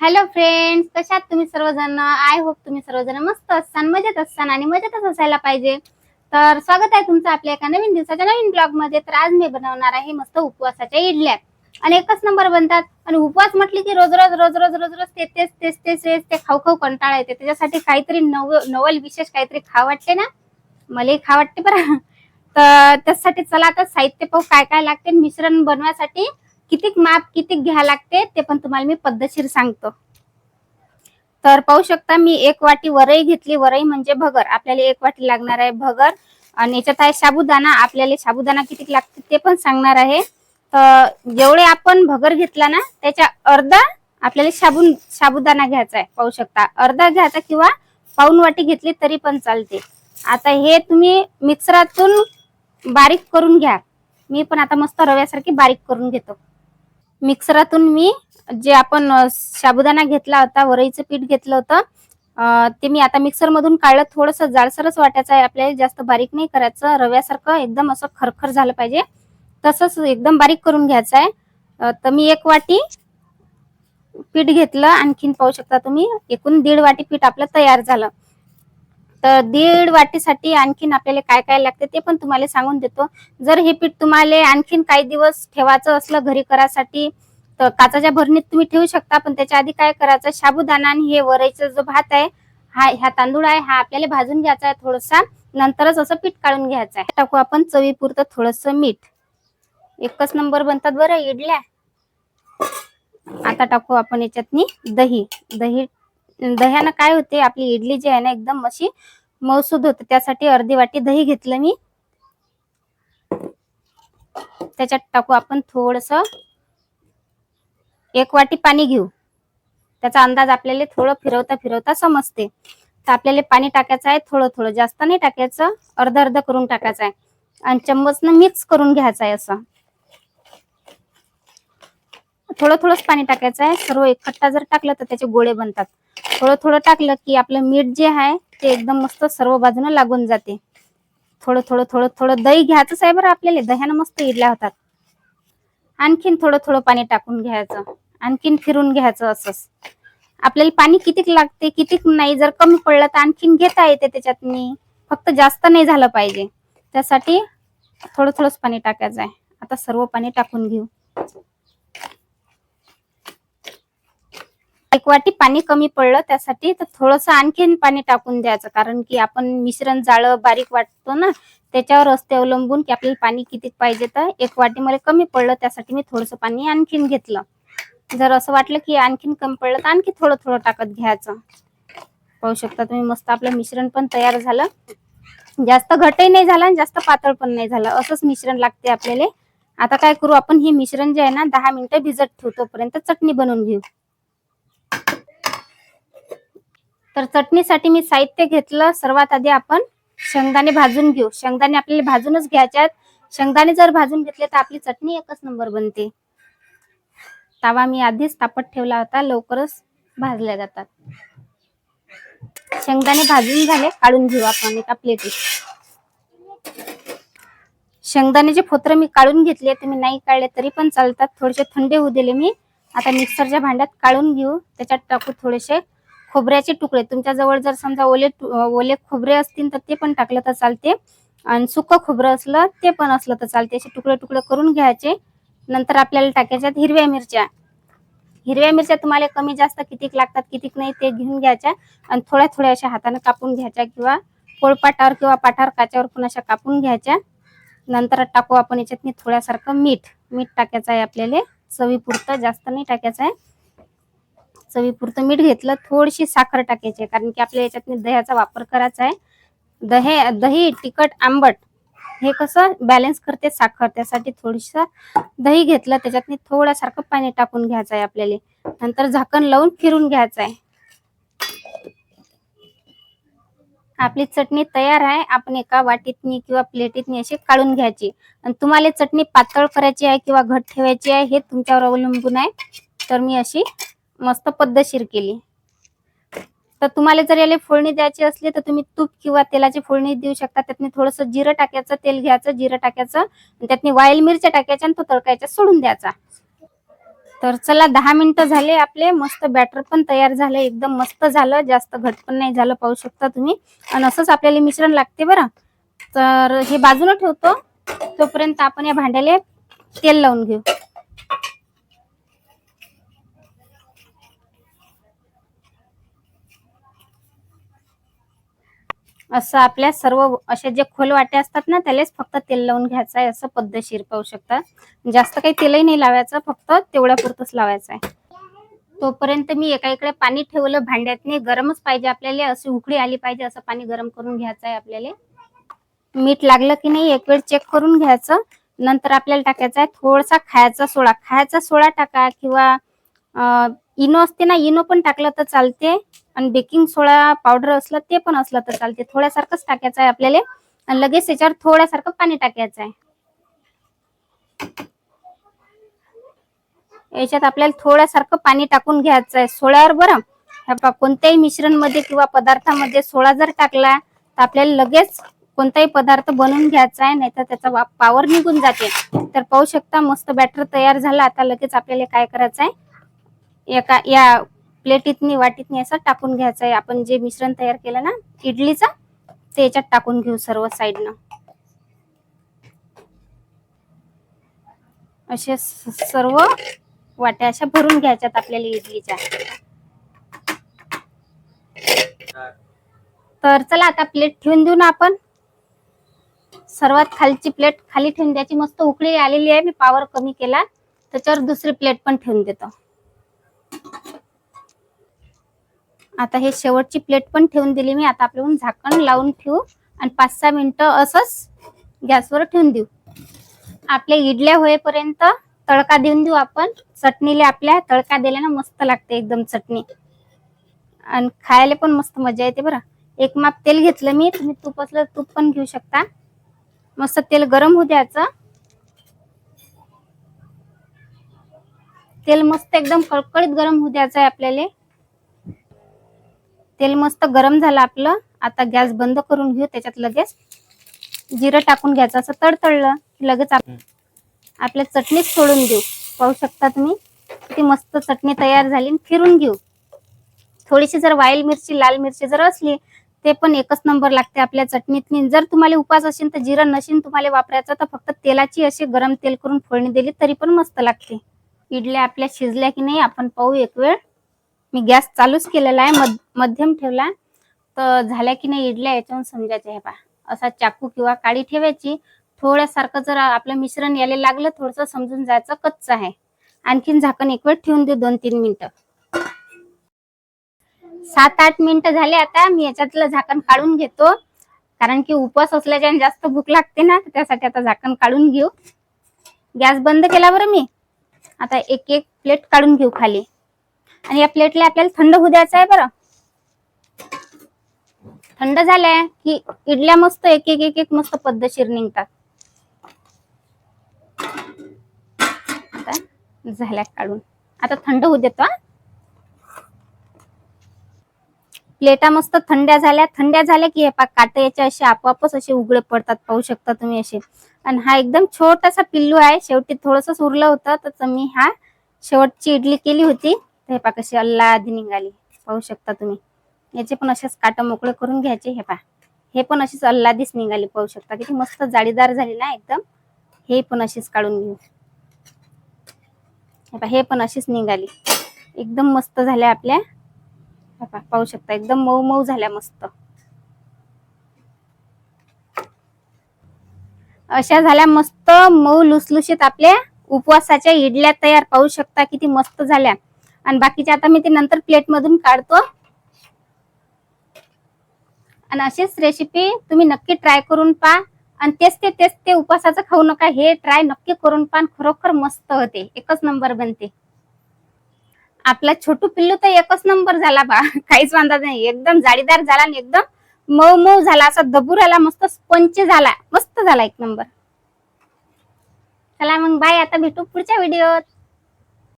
Hello friends कशात तुम्ही सर्वजण? आय होप तुम्ही सर्वजण मस्त असाल मजेत असाल आणि मजेतच असायला पाहिजे. तर स्वागत आहे तुमचं आपल्या एका नवीन दिवसाच्या नवीन ब्लॉगमध्ये तर आज मी बनवणार आहे मस्त उपवासाच्या इडल्या. आणि एकच नंबर बनतात. आणि उपवास म्हटली की रोज रोज रोज रोज रोज रोज ते तेच तेच तेच तेच ते खाऊ खाऊ कंटाळा येते. त्याच्यासाठी काहीतरी नव नवल विशेष काहीतरी खा वाटते ना? मलाही खा वाटते बरं. तर त्यासाठी चला आता साहित्य पाहू काय काय लागते मिश्रण बनवायसाठी कितीक माप कितीक घ्या लागते ते पण तुम्हाला मी पद्धतशीर सांगतो. तर पाहू शकता मी एक वाटी वरई घेतली. वरई म्हणजे भगर. आपल्याला एक वाटी लागणार आहे भगर. आणि याच्यात आहे साबुदाणा. आपल्याला साबुदाणा किती लागते ते पण सांगणार आहे. तर जेवढे आपण भगर घेतला ना त्याच्या अर्धा आपल्याला साबून साबुदाणा घ्यायचा आहे. पाहू शकता. अर्धा घ्यायचा किंवा पाऊन वाटी घेतली तरी पण चालते. आता हे तुम्ही मिक्सरातून बारीक करून घ्या. मी पण आता मस्त रव्यासारखी बारीक करून घेतो. मिक्सरातून मी जे आपण साबुदाणा घेतला होता वरईचं पीठ घेतलं होतं ते मी आता मिक्सरमधून काढलं. थोडस जाडसरच वाटायचं आहे. आपल्याला जास्त बारीक नाही करायचं. रव्यासारखं एकदम असं खरखर झालं पाहिजे. तसंच एकदम बारीक करून घ्यायचं आहे. तर मी एक वाटी पीठ घेतलं. आणखीन पाहू शकता तुम्ही एकूण दीड वाटी पीठ आपलं तयार झालं. तर दीड वाटीसाठी आणखीन आपल्याला काय काय लागते ते पण तुम्हाला सांगून देतो. जर हे पीठ तुम्हाला आणखीन काही दिवस ठेवायचं असलं घरी करासाठी तर काचाच्या भरणीत तुम्ही ठेवू शकता. पण त्याच्या आधी काय करायचं साबुदाणा आणि हे वरईचा जो भात आहे हा ह्या तांदूळ आहे हा आपल्याला भाजून घ्यायचा आहे थोडासा. नंतरच असं पीठ काढून घ्यायचं आहे. टाकू आपण चवीपुरतं थोडस मीठ. एकच नंबर बनतात बरं इडल्या. आता टाकू आपण याच्यातनी दही. दही दह्यानं काय होते आपली इडली जी आहे ना एकदम अशी मौसूद होते. त्यासाठी अर्धी वाटी दही घेतलं मी. त्याच्यात टाकू आपण थोडस. एक वाटी पाणी घेऊ. त्याचा अंदाज आपल्याला थोडं फिरवता फिरवता समजते. तर आपल्याला पाणी टाकायचं आहे थोडं थोडं जास्त नाही टाकायचं अर्ध अर्ध करून टाकायचं आहे. आणि चम्मचनं मिक्स करून घ्यायचं आहे असं. थोडं थोडंच पाणी टाकायचं आहे. सर्व एकखट्टा जर टाकलं तर त्याचे गोळे बनतात. थोडं थोडं टाकलं की आपलं मीठ जे आहे ते एकदम मस्त सर्व बाजूनं लागून जाते. थोडं थोडं थोडं थोडं दही घ्यायचंच आहे बरं आपल्याला. दह्यानं मस्त इडल्या होतात. आणखीन थोडं थोडं पाणी टाकून घ्यायचं. आणखीन फिरून घ्यायचं असंच. आपल्याला पाणी कितीक लागते कितीक नाही जर कमी पडलं तर आणखीन घेता येते त्याच्यात मी फक्त जास्त नाही झालं पाहिजे. त्यासाठी थोडं थोडंच पाणी टाकायचं आहे. आता सर्व पाणी टाकून घेऊ. एक वाटी पाणी कमी पडलं त्यासाठी तर थोडस आणखीन पाणी टाकून द्यायचं. कारण की आपण मिश्रण जाळं बारीक वाटतो ना त्याच्यावर असते अवलंबून की आपल्याला पाणी किती पाहिजे तर एक वाटी मला कमी पडलं त्यासाठी मी थोडस पाणी आणखीन घेतलं. जर असं वाटलं की आणखीन कमी पडलं तर आणखी थोडं थोडं टाकत घ्यायचं. पाहू शकता तुम्ही मस्त आपलं मिश्रण पण तयार झालं. जास्त घटही नाही झालं आणि जास्त पातळ पण नाही झालं. असंच मिश्रण लागते आपल्याला. आता काय करू आपण हे मिश्रण जे आहे ना दहा मिनिटं भिजत ठेवू तोपर्यंत चटणी बनवून घेऊ. तर चटणीसाठी मी साहित्य घेतलं. सर्वात आधी आपण शेंगदाणे भाजून घेऊ. शेंगदाणे आपल्याला भाजूनच घ्यायचे आहेत. शेंगदाणे जर भाजून घेतले तर आपली चटणी एकच नंबर बनते. तवा मी आधीच तापत ठेवला होता. लवकरच भाजल्या जातात. शेंगदाणे भाजून झाले. काढून घेऊ आपण एका प्लेटीत शेंगदाण्याचे फोत्र मी काढून घेतले. तुम्ही नाही काढले तरी पण चालतात. थोडेसे थंडे होऊ दिले मी. आता मिक्सरच्या भांड्यात काढून घेऊ. त्याच्यात टाकू थोडेसे खोबऱ्याचे तुकडे. तुमच्याजवळ जर समजा ओले ओले खोबरे असतील तर ते पण टाकलं तर चालते. आणि सुकं खोबरं असलं ते पण असलं तर चालते. असे तुकडे तुकडे करून घ्यायचे. नंतर आपल्याला टाकायच्यात हिरव्या मिरच्या. हिरव्या मिरच्या तुम्हाला कमी जास्त कितीक लागतात कितीक नाही ते घेऊन घ्यायच्या. आणि थोड्या थोड्या अशा हाताने कापून घ्यायच्या किंवा पोळपाटावर किंवा पाठावर काच्यावर पण अशा कापून घ्यायच्या. नंतर टाकू आपण याच्यात थोड्यासारखं मीठ. मीठ टाकायचं आहे आपल्याला. चवीपुरतं जास्त नाही टाकायचं आहे. चवीपुरतं मीठ घेतलं थोडीशी साखर टाकायची आहे कारण की आपल्या याच्यात दह्याचा वापर करायचा आहे. दहे दही तिखट आंबट हे कसं बॅलन्स करते साखर त्यासाठी थोडीसं दही घेतलं त्याच्यातनी थोड्यासारखं पाणी टाकून घ्यायचं आहे आपल्याला. नंतर झाकण लावून फिरून घ्यायचं आहे. आपली चटणी तयार आहे आपण एका वाटीतनी किंवा प्लेटीतनी अशी काढून घ्यायची. आणि तुम्हाला चटणी पातळ करायची आहे किंवा घट ठेवायची आहे हे तुमच्यावर अवलंबून आहे. तर मी अशी मस्त पद्धतशीर केली. तर तुम्हाला जर याला फोडणी द्यायची असली तर तुम्ही तूप किंवा तेलाची फोडणी देऊ शकता. त्यातने थोडंसं जिरं टाकायचं तेल घ्यायचं जिरं टाकायचं. आणि त्यातनी वाईल मिरच्या टाकायच्या आणि तो तळकायच्या सोडून द्यायचा. तर चला दहा मिनिटं झाले आपले. मस्त बॅटर पण तयार झाले. एकदम मस्त झालं. जास्त घट पण नाही झालं पाहू शकता तुम्ही. आणि असंच आपल्याला मिश्रण लागते बरं. तर हे बाजूला ठेवतो. तोपर्यंत आपण या भांड्याला तेल लावून घेऊ. असं आपल्या सर्व अशा जे खोल वाट्या असतात ना त्यालाच फक्त तेल लावून घ्यायचं आहे असं पद्धतशीर पाहू शकता. जास्त काही तेलही नाही लावायचं फक्त तेवढ्या पुरतच लावायचं आहे तोपर्यंत मी एका इकडे पाणी ठेवलं भांड्यातनी गरमच पाहिजे आपल्याला अशी उकळी आली पाहिजे असं पाणी गरम करून घ्यायचं आहे आपल्याला. मीठ लागलं की नाही एक वेळ चेक करून घ्यायचं. नंतर आपल्याला टाकायचं आहे थोडासा खायचा सोडा. खायचा सोडा टाका किंवा इनो असते ना इनो पण टाकलं तर चालते. आणि बेकिंग सोडा पावडर असलं ते पण असलं तर चालते. थोड्यासारखंच टाकायचं आहे आपल्याला. आणि लगेच त्याच्यावर थोड्यासारखं पाणी टाकायचं आहे. याच्यात आपल्याला थोड्यासारखं पाणी टाकून घ्यायचं आहे सोळ्यावर बरं. ह्या कोणत्याही मिश्रणमध्ये किंवा पदार्थामध्ये सोळा जर टाकला तर आपल्याला लगेच कोणताही पदार्थ बनवून घ्यायचा आहे नाहीतर त्याचा पावर निघून जाते. तर पाहू शकता मस्त बॅटर तयार झाला. आता लगेच आपल्याला काय करायचं आहे? एका या प्लेटीतनी वाटीतनी असं टाकून घ्यायचं आहे. आपण जे मिश्रण तयार केलं ना इडलीचं ते याच्यात टाकून घेऊ सर्व साईडनं असे सर्व वाट्या अशा भरून घ्यायच्यात आपल्याला इडलीच्या. तर चला आता प्लेट ठेवून देऊ ना आपण. सर्वात खालची प्लेट खाली ठेवून द्यायची. मस्त उकळी आलेली आहे. मी पावर कमी केला. त्याच्यावर दुसरी प्लेट पण ठेवून देतो. आता हे शेवटची प्लेट पण ठेवून दिली मी. आता आपल्याकडून झाकण लावून ठेवू. आणि पाच सहा मिनटं असंच गॅसवर ठेवून देऊ. आपल्या इडल्या होईपर्यंत तडका देऊन देऊ आपण. चटणीला आपल्या तडका दिल्यानं मस्त लागते एकदम चटणी. आणि खायला पण मस्त मजा येते बरं. एक माप तेल घेतलं मी. तुम्ही तूप असलं तूप पण घेऊ शकता. मस्त तेल गरम होऊ द्यायचं. तेल मस्त एकदम कळकळीत गरम होऊ द्यायचं आहे आपल्याला. तेल मस्त गरम झालं आपलं. आता गॅस बंद करून घेऊ त्याच्यात लगेच. जिरं टाकून घ्यायचं असं तडतडलं की लगेच आप- आपल्या चटणीत सोडून देऊ. पाहू शकता तुम्ही. किती मस्त चटणी तयार झाली फिरून घेऊ. थोडीशी जर वाईल मिरची लाल मिरची जर असली ते पण एकच नंबर लागते आपल्या चटणीतनी. जर तुम्हाला उपास असेल तर जिरं नशीन तुम्हाला वापरायचं तर फक्त तेलाची अशी गरम तेल करून फोडणी दिली तरी पण मस्त लागते. इडल्या आपल्या शिजल्या की नाही आपण पाहू एक वेळ. मी गॅस चालूच केलेला आहे मध मध्यम ठेवला तर झाल्या की नाही इडल्या याच्यावरून समजायचे हे पा असा चाकू किंवा काळी ठेवायची. थोड्यासारखं जर आपलं मिश्रण यायला लागलं थोडस समजून जायचं कच्च आहे. आणखीन झाकण एक वेळ ठेवून देऊ दोन तीन मिनिटं. सात आठ मिनिटं झाले आता. मी याच्यातलं झाकण काढून घेतो. कारण की उपवास असल्याच्याने जास्त भूक लागते ना त्यासाठी आता झाकण काढून घेऊ. गॅस बंद केला बरं मी. आता एक एक प्लेट काढून घेऊ खाली. आणि या प्लेटला आपल्याला थंड होऊ द्यायचं आहे बरं. थंड झालंय की इडल्या मस्त एक एक एक एक मस्त पद्धतशीर निघतात. झाल्या काढून. आता थंड होऊ देतो प्लेटा मस्त थंड्या झाल्या. थंड्या झाल्या की हे पा काटे याच्या असे आपोआपच असे उघडे पडतात. पाहू शकता तुम्ही असे. आणि हा एकदम छोटासा पिल्लू आहे. शेवटी थोडस उरलं होतं. तर मी हा शेवटची इडली केली होती. हे पा कशी अल्लादी निघाली. पाहू शकता तुम्ही. याचे पण असेच काट मोकळे करून घ्यायचे हे पा हे पण अशीच अल्लादीच निघाली पाहू शकता. किती मस्त जाळीदार झाली ना एकदम. हे पण अशीच काढून घेऊ. हे हे पण अशीच निघाली. एकदम मस्त झाल्या आपल्या. हे पाहू शकता. एकदम मऊ मऊ झाल्या मस्त. अशा झाल्या मस्त मऊ लुसलुशीत आपल्या. उपवासाच्या इडल्या तयार. पाहू शकता किती मस्त झाल्या. आणि बाकीच्या आता मी ते नंतर प्लेट मधून काढतो. आणि अशीच रेसिपी तुम्ही नक्की ट्राय करून पहा. आणि तेच ते तेच ते उपवासाचं खाऊ नका. हे ट्राय नक्की करून पहा खरोखर मस्त होते. एकच नंबर बनते. आपला छोटू पिल्लू तर एकच नंबर झाला बा. काहीच वांदा नाही. एकदम जाळीदार झाला आणि एकदम मऊ मऊ झाला. असा दबूर आला मस्त स्पंच झाला. मस्त झाला एक नंबर चला मग बाय आता भेटू पुढच्या व्हिडिओत